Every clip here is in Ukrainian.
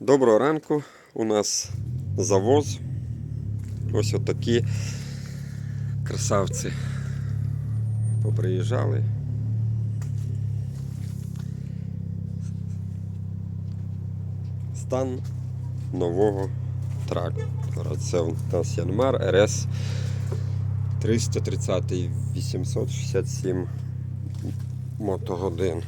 Доброго ранку. У нас завоз. Ось отакі красавці. Поприїжджали. Стан нового трактора. Це у нас Янмар РС 330 867 мотогодин.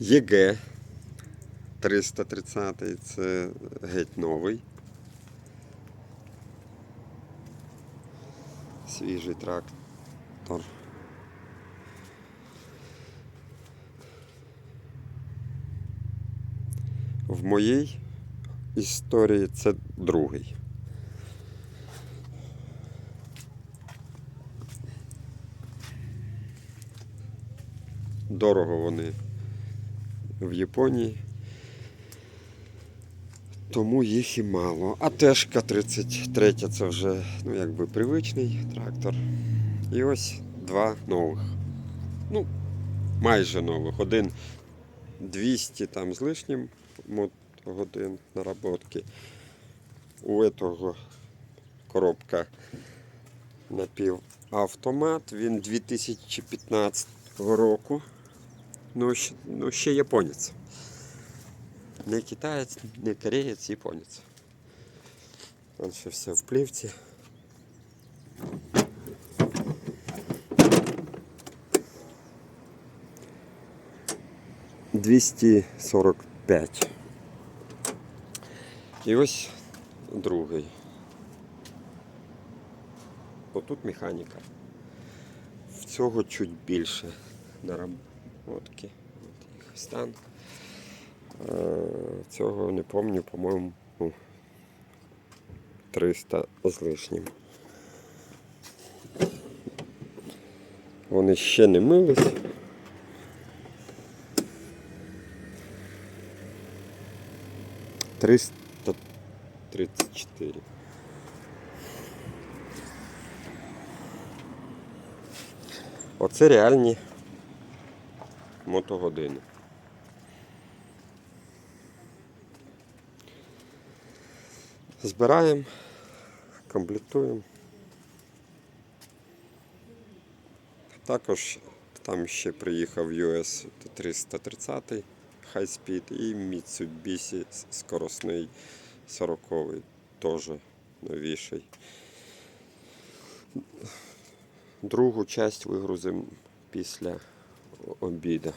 ЄГ 330 це геть новий. Свіжий трактор. В моїй історії це другий. Дорого вони в Японії. Тому їх і мало. А Тешка 33 це вже ну, якби привичний трактор. І ось два нових. Ну, майже нових. Один 200 там з лишнім годин наработки. У этого коробка напівавтомат. Він 2015 року. Ну, ще, ну, ще японець. Не китаєць, не кореєць, японець. Вон ще все в плівці. Двісті сорок п'ять. І ось другий. Отут механіка. В цього чуть більше наработки. От стан. Е, Цього не пам'ятаю, по-моєму, ну, 300 з лишнім. Вони ще не мились. Триста тридцять чотири. Оце реальні мотогодини. Збираємо, комплектуємо. Також там ще приїхав US 330 High Speed і Mitsubishi скоросний 40 теж новіший. Другу часть вигрузимо після обіду.